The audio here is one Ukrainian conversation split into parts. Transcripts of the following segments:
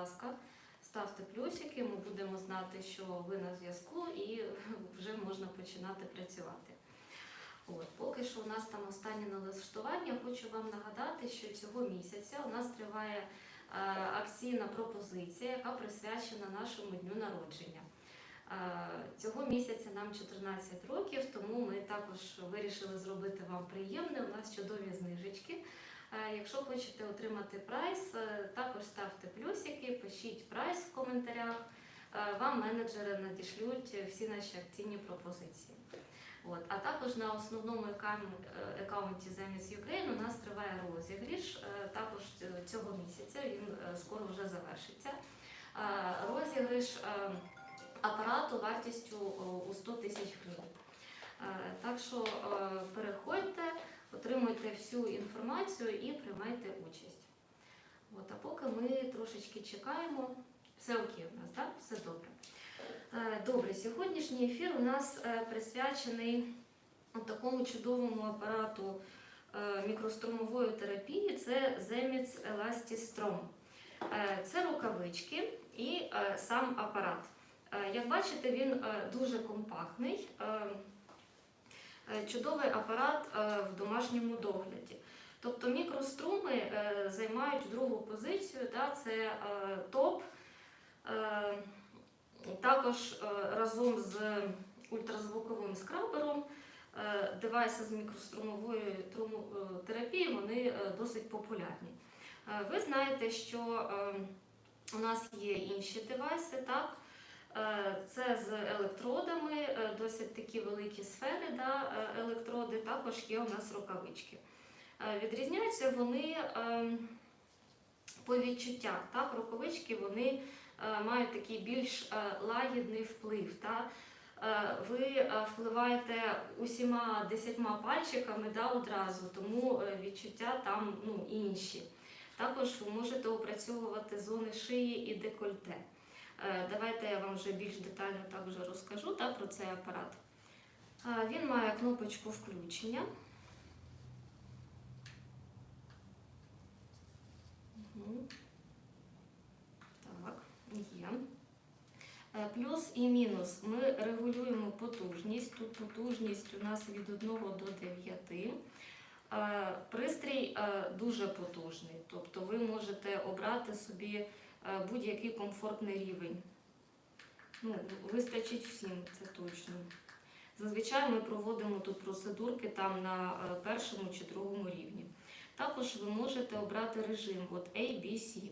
ласка, ставте плюсики, ми будемо знати, що ви на зв'язку і вже можна починати працювати. От, поки що у нас там останнє налаштування. Хочу вам нагадати, що цього місяця у нас триває акційна пропозиція, яка присвячена нашому дню народження. Цього місяця нам 14 років, тому ми також вирішили зробити вам приємне. У нас чудові знижечки. Е, Якщо хочете отримати прайс, е, також ставте плюсики, пишіть прайс в коментарях. Е, Вам менеджери надішлють всі наші акційні пропозиції. От. А також на основному аккаун- аккаунті Земіс Ukraine у нас триває розігріш. Також цього місяця він скоро вже завершиться. Розіграш апарату вартістю у 100 тисяч гривень. Так що переходьте, отримуйте всю інформацію і приймайте участь. От, а поки ми трошечки чекаємо, все окей у нас, так? Все добре. Е, Добре, сьогоднішній ефір у нас е, присвячений такому чудовому апарату е, мікрострумової терапії. Це Zemits Elastistrom. Це рукавички і сам апарат. Як бачите, він дуже компактний. Е, Чудовий апарат е, в домашньому догляді. Тобто мікроструми е, займають другу позицію, да, це топ. Також разом з ультразвуковим скрабером девайси з е, терапії вони досить популярні. Ви знаєте, що у нас є інші девайси, так? Е, Це з електродами, е, досить такі великі сфери, да, е, електроди, також є у нас рукавички. Відрізняються вони е, по відчуттях. Так? Рукавички вони мають такий більш лагідний вплив. Так? Ви впливаєте усіма десятьма пальчиками да, одразу, тому відчуття там ну, інші. Також ви можете опрацьовувати зони шиї і декольте. Е, Давайте я вам вже більш детально також розкажу так, про цей апарат. Е, Він має кнопочку включення. Так, є. Е, Плюс і мінус. Ми регулюємо потужність. Тут потужність у нас від 1 до 9. Е, Пристрій дуже потужний, тобто ви можете обрати собі будь-який комфортний рівень. Ну, вистачить всім, це точно. Зазвичай ми проводимо тут процедурки там на е, першому чи другому рівні. Також ви можете обрати режим от A, B, C.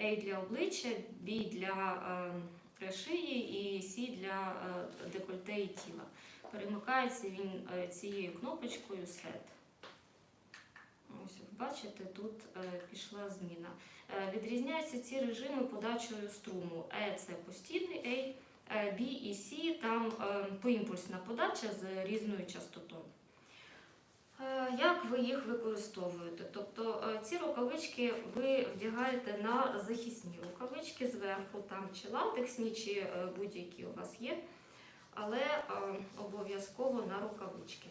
A для обличчя, B для е, шиї і C для е, декольте і тіла. Перемикається він е, цією кнопочкою Set. Ось бачите, тут е, пішла зміна. Е, відрізняються ці режими подачею струму. E – це постійний A, е, B і C там е, поімпульсна подача з різною частотою. Е, Як ви їх використовуєте? Тобто е, ці рукавички ви вдягаєте на захисні рукавички зверху, там чи латексні, чи е, будь-які у вас є, але е, обов'язково на рукавички.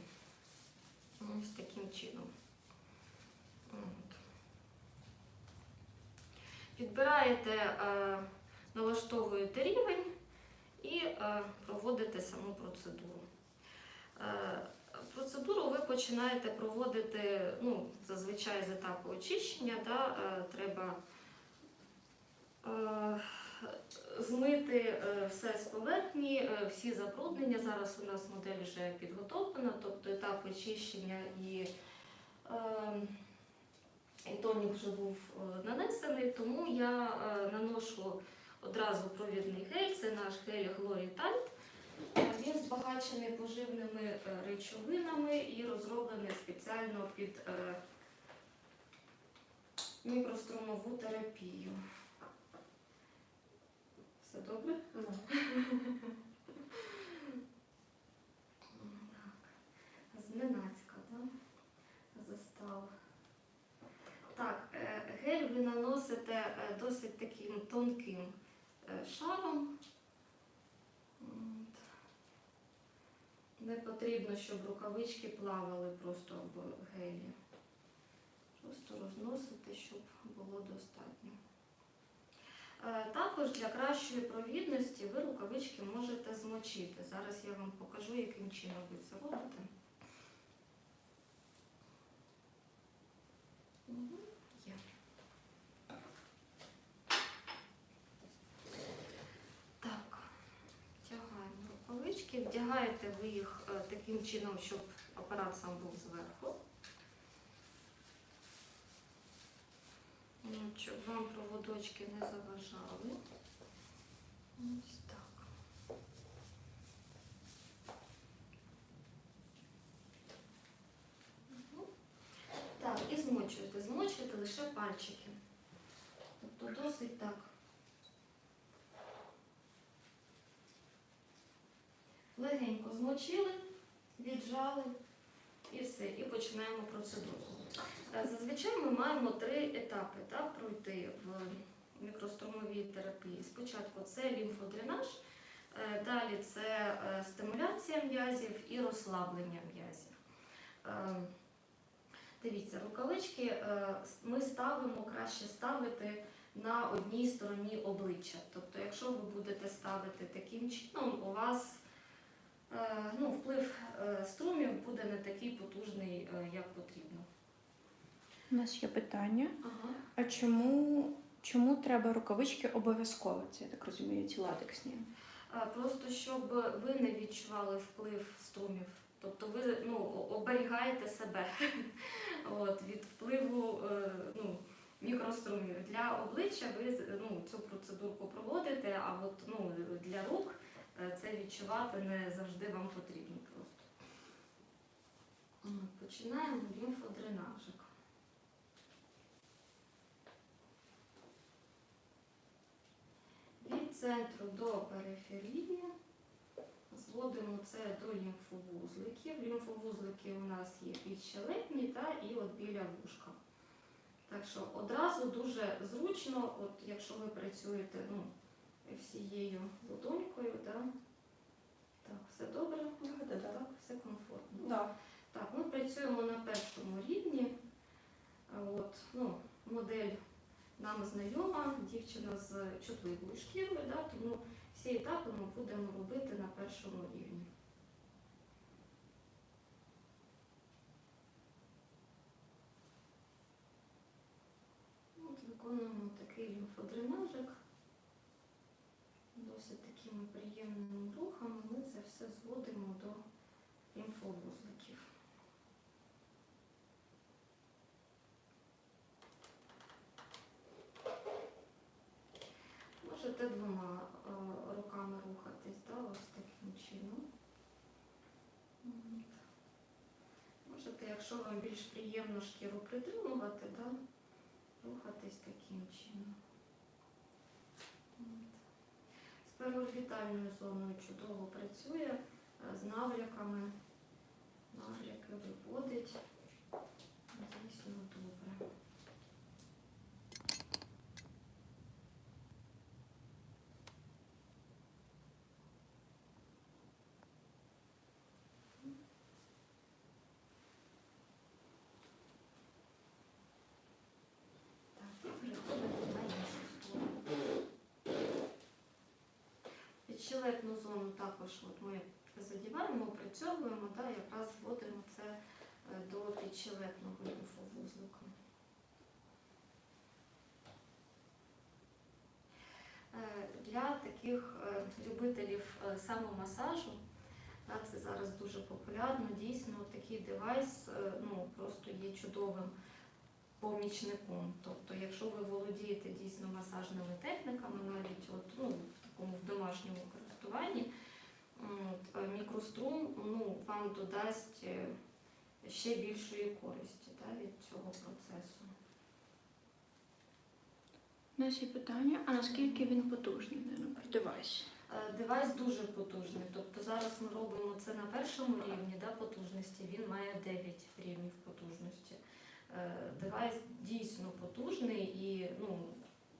Ось таким чином. От. Підбираєте, е, налаштовуєте рівень і е, проводите саму процедуру. Е, Процедуру ви починаєте проводити ну, зазвичай з етапу очищення. Да, треба змити все з поверхні, всі забруднення. Зараз у нас модель вже підготовлена, тобто етап очищення і, і тонік вже був е, нанесений, тому я е, наношу одразу провідний гель, це наш гель Glory Tight. Він збагачений поживними е, речовинами і розроблений спеціально під е, мікрострумову терапію. Все добре? Так. Зненацька, так? Застав. Так, е, гель ви наносите е, досить таким тонким е, шаром. Не потрібно, щоб рукавички плавали просто в гелі. Просто розносити, щоб було достатньо. Е, Також для кращої провідності ви рукавички можете змочити. Зараз я вам покажу, яким чином ви це робите. Мгм, Є. Так, вдягаємо рукавички. Ви їх е, таким чином, щоб апарат сам був зверху. Ну, Щоб вам проводочки не заважали. Ось так. Так, і змочуєте. Змочуєте лише пальчики. Тобто досить так. Легенько змочили, віджали і все. І починаємо процедуру. Е, Зазвичай ми маємо три етапи так, пройти в мікрострумовій терапії. Спочатку це лімфодренаж, е, далі це е, стимуляція м'язів і розслаблення м'язів. Дивіться, рукавички ми ставимо краще ставити на одній стороні обличчя. Тобто, якщо ви будете ставити таким чином, у вас ну, вплив е, струмів буде не такий потужний, е, як потрібно. У нас є питання. Ага. А чому, чому треба рукавички обов'язково? Це я так розумію, ці латексні. Просто щоб ви не відчували вплив струмів. Тобто ви ну, оберігаєте себе от, від впливу е, ну, мікрострумів. Для обличчя ви ну, цю процедурку проводите, а от, ну, для рук е, це відчувати не завжди вам потрібно просто. Починаємо лімфодренажик. Від центру до периферії зводимо це до лімфовузликів. Лімфовузлики у нас є підщелепні та і от біля вушка. Так що одразу дуже зручно, от якщо ви працюєте ну, всією ладонькою, да? так, все добре, так, все комфортно. Да. Так, ми працюємо на першому рівні. От, ну, модель нам знайома, дівчина з чутливою шкірою, да, тому всі етапи ми будемо робити на першому рівні. От виконуємо такий лімфодренажик. Досить такими приємними рухами ми це все зводимо до лімфовузликів. Можете двома е, руками рухатись, да, ось таким чином. От. Можете, якщо вам більш приємно шкіру притримувати, да, рухатись таким чином. З переорбітальною зоною чудово працює, е, з навляками. Навляки виводить. Звісно, добре. Так, переходимо на іншу сторону. Підщелепну зону також от ми задіваємо, опрацьовуємо, да, якраз зводимо це е, до підщелепного лімфовузлика. Е, Для таких е, любителів самомасажу да, це зараз дуже популярно. Дійсно, такий девайс ну, просто є чудовим помічником. Тобто, якщо ви володієте дійсно масажними техніками, навіть от, ну, такому в домашньому користуванні, от, мікрострум ну, вам додасть е, ще більшої користі да, від цього процесу. Є питання, а наскільки він потужний, девайс? Е, Девайс дуже потужний. Тобто зараз ми робимо це на першому рівні да, потужності. Він має 9 рівнів потужності. Е, Девайс дійсно потужний і ну,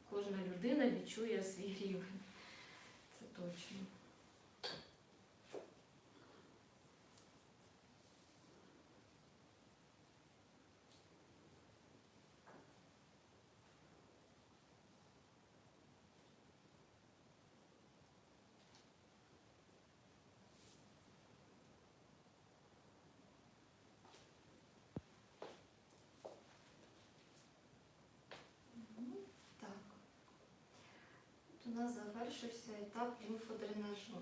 кожна людина відчує свій рівень. Це точно. у нас завершився етап лімфодренажу.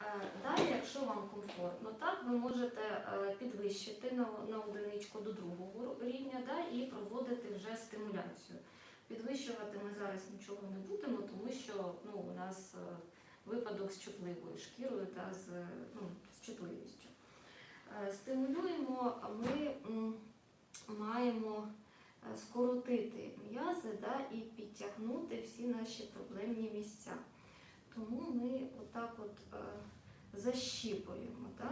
Е, Далі, якщо вам комфортно, так ви можете е, підвищити на, на одиничку до другого рівня да, і проводити вже стимуляцію. Підвищувати ми зараз нічого не будемо, тому що ну, у нас е, випадок з чутливою шкірою та з, ну, з чутливістю. Стимулюємо ми маємо скоротити м'язи да, і підтягнути всі наші проблемні місця. Тому ми отак от е, защіпуємо. Да?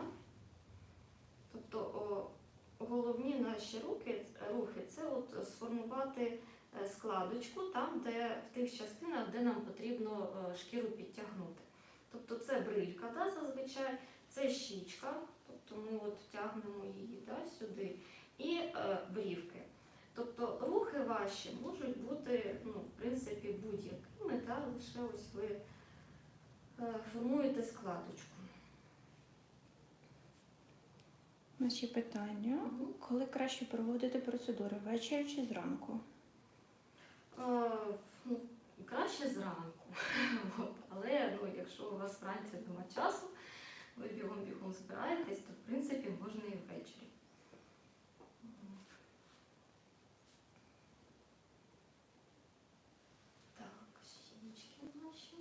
Тобто о, головні наші руки, рухи це от сформувати е, складочку там, де в тих частинах, де нам потрібно е, шкіру підтягнути. Тобто це брилька да, зазвичай, це щічка, тобто ми от тягнемо її да, сюди, і е, брівки. Тобто рухи ваші можуть бути ну, в принципі будь-якими, да, лише ось ви е, формуєте складочку. Є питання. Коли краще проводити процедури ввечері чи зранку? Е, ну, краще зранку. От. Але ну, якщо у вас вранці немає часу, ви бігом-бігом збираєтесь, то в принципі можна і ввечері. Так, щічки наші.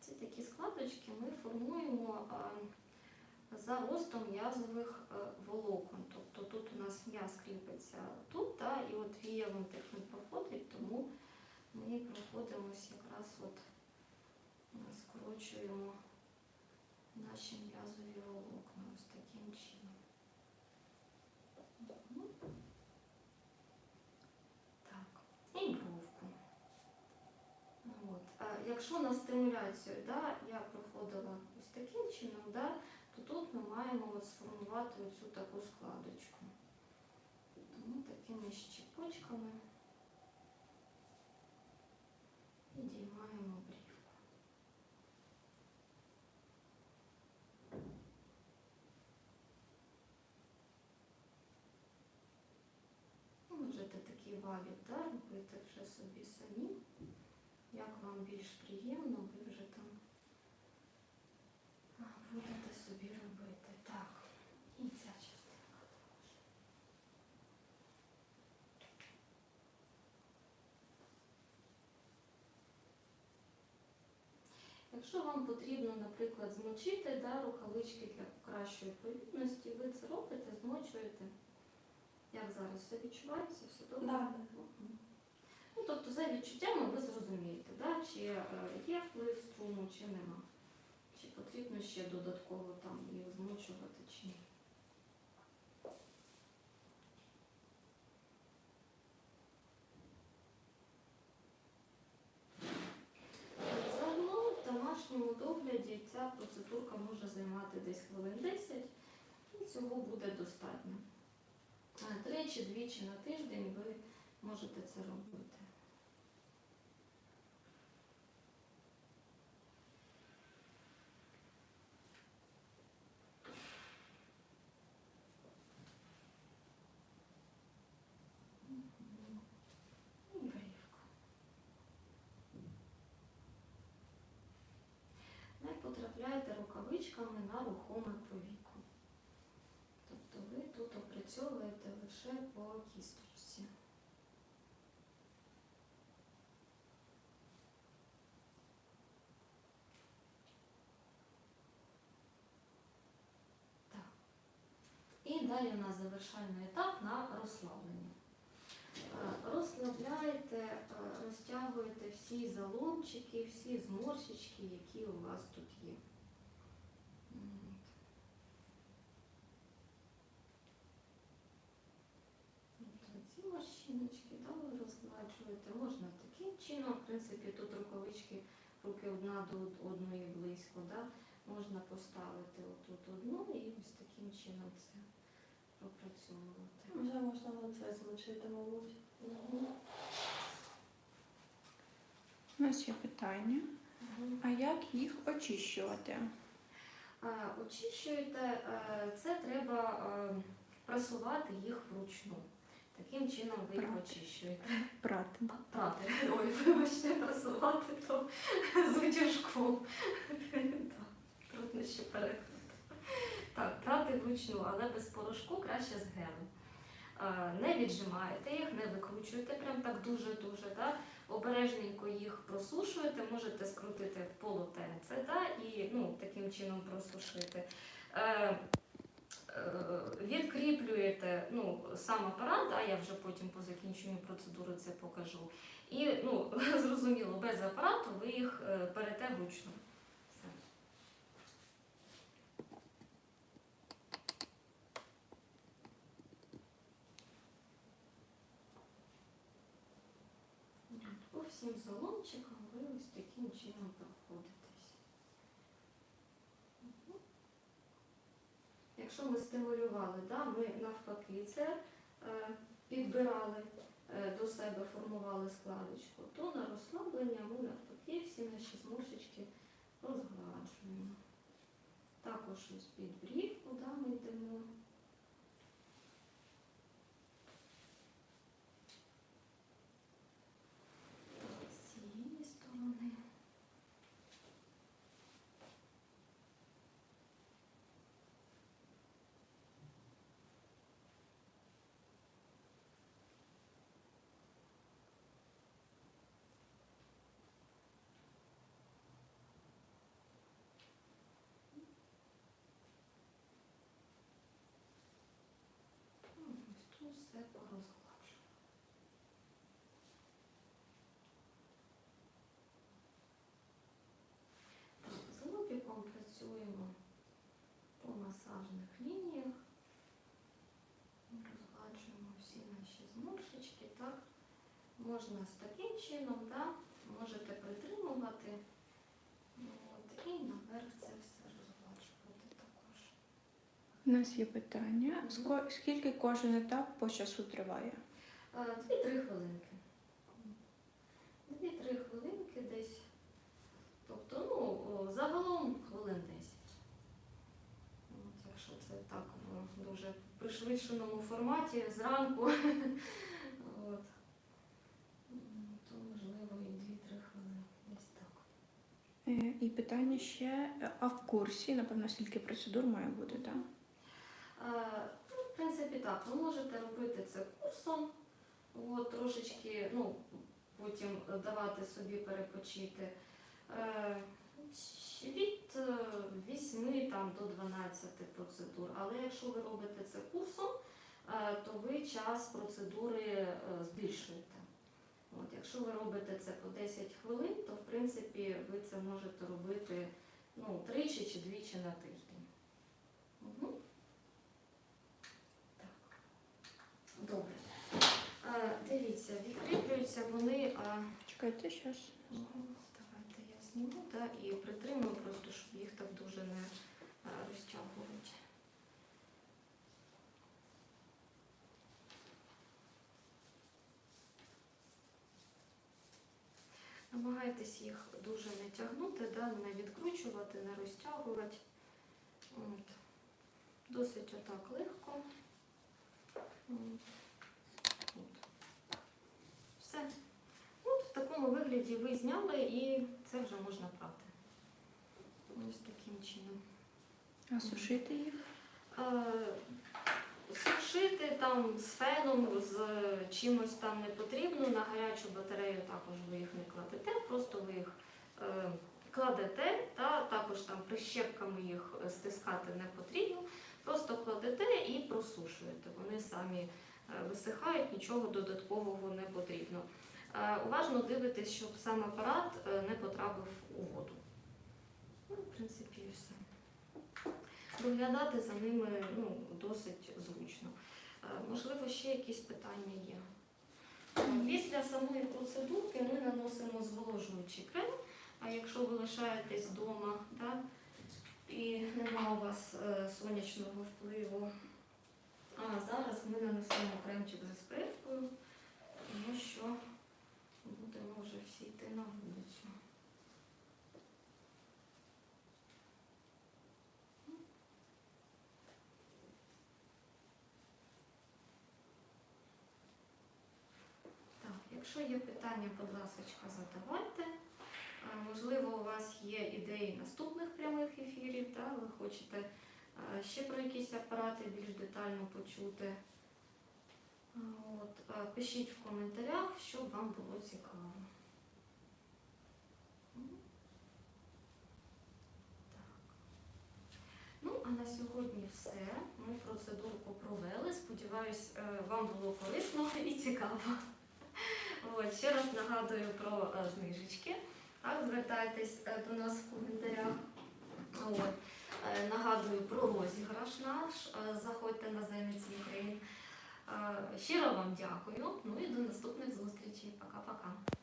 Ці такі складочки ми формуємо е, за ростом м'язових е, волокон. Тобто тут у нас м'яз кріпиться тут, та, і от віялом тих не проходить, тому ми проходимось якраз от е, скорочуємо наші м'язові волокна ось таким чином. Якщо на стимуляцію да, я проходила ось таким чином, да, тут ми маємо от сформувати оцю таку складочку. Тому такими щіпочками підіймаємо брівку. Ну, Можете такий валік робити вже собі самі. Як вам більш приємно, ви вже там а, будете собі робити. Так, і ця частинка також. Якщо вам потрібно, наприклад, змочити да, рукавички для кращої повільності, ви це робите, змочуєте. Як зараз все відчувається, все добре? Да. Ну, тобто за відчуттями ви зрозумієте, да, чи е, є вплив струму, чи нема. Чи потрібно ще додатково там їх змочувати, чи ні. Загалом в домашньому догляді ця процедурка може займати десь хвилин 10, і цього буде достатньо. Тричі-двічі на тиждень ви можете це робити. Мгм. І брівка. Не потрапляйте на рухоме повіку. Тобто ви тут опрацьовуєте лише по кісточці. Так. І далі у нас завершальний етап на розслаблення. Е, Розслабляєте, е, розтягуєте всі заломчики, всі зморщички, які у вас тут є. М. Тобто ці да, ви розгладжуєте. Можна таким чином, в принципі, тут рукавички руки одна до одної близько. Да? Можна поставити отут одну і ось таким чином це пропрацьовувати. Вже можна лице змочити, мабуть. У нас є питання. Мгм. А як їх очищувати? Очищуєте, е, це треба е, прасувати їх вручну. Таким чином ви їх очищуєте. Прати. Прати. Ой, вибачте, прасувати то з утюжком. Так, Труднощі переклад. Так, прати вручну, але без порошку краще з гелем. Е, Не віджимаєте їх, не викручуєте прям так дуже-дуже. Да? Обережненько їх просушуєте, можете скрутити в полотенце да? і ну, таким чином просушити. Е, е, Відкріплюєте ну, сам апарат, да, я вже потім по закінченню процедури це покажу. І ну, зрозуміло, без апарату ви їх е, перете вручну. По всім салончикам ви ось таким чином проходитесь. Якщо ми стимулювали, да, ми навпаки це е, підбирали е, до себе, формували складочку, то на розслаблення ми навпаки всі наші зморшечки розгладжуємо. Також ось під брівку да, ми йдемо. Так, з цієї сторони. Ну, Ось тут все порозгладжу. Так, з лобіком працюємо по масажних лініях. Розгладжуємо всі наші зморшечки. Так. Можна з таким чином, да? можете притримувати. От, і наверх це все розгладжувати також. У нас є питання. Скільки кожен етап по часу триває? Е, Дві-три хвилинки. Дві-три хвилинки десь. Тобто, ну, загалом хвилин 10. От, якщо це так в дуже пришвидшеному форматі зранку, от, м, то можливо і 2-3 хвилини. Десь так. Е, І питання ще, е, а в курсі, напевно, скільки процедур має бути, так? Е, ну, В принципі, так, ви можете робити це курсом, от, трошечки, ну, потім давати собі перепочити. Е, Від е, 8 там, до 12 процедур. Але якщо ви робите це курсом, е, то ви час процедури е, збільшуєте. От, якщо ви робите це по 10 хвилин, то в принципі ви це можете робити ну, тричі чи двічі на тиждень. Угу. Добре. Е, Дивіться, відкріплюються вони. а, Чекайте, щось. ну, Давайте я зніму да, і притримую, просто щоб їх так дуже не розтягувати. Намагайтесь їх дуже не тягнути, да, не відкручувати, не розтягувати. От. Досить отак легко. От. От. Все. От в такому вигляді ви зняли і це вже можна прати. Ось таким чином. А сушити їх? Е, Сушити там з феном, з чимось там не потрібно. На гарячу батарею також ви їх не кладете, просто ви їх е, кладете, та також там прищепками їх стискати не потрібно. Просто кладете і просушуєте. Вони самі е, висихають, нічого додаткового не потрібно. Е, Уважно дивитесь, щоб сам апарат е, не потрапив у воду. Ну, в принципі, все. Доглядати за ними ну, досить зручно. Е, Можливо, ще якісь питання є. Після самої процедурки ми наносимо зволожуючий крем, а якщо ви лишаєтесь вдома да, і нема у вас е, сонячного впливу, а зараз ми нанесемо кремчик з спирткою, тому що будемо вже всі йти на вулицю. Якщо є питання, будь ласка, задавайте. Можливо, у вас є ідеї наступних прямих ефірів, та ви хочете ще про якісь апарати більш детально почути. От, пишіть в коментарях, щоб вам було цікаво. Ну, а на сьогодні все. Ми процедурку провели. Сподіваюсь, е, вам було корисно і цікаво. От, ще раз нагадую про е, знижечки. Так, звертайтесь е, до нас в коментарях. От. Е, Нагадую про розіграш наш. Заходьте на Зайниці Україн. Щиро вам дякую. Ну і до наступних зустрічей. Пока-пока.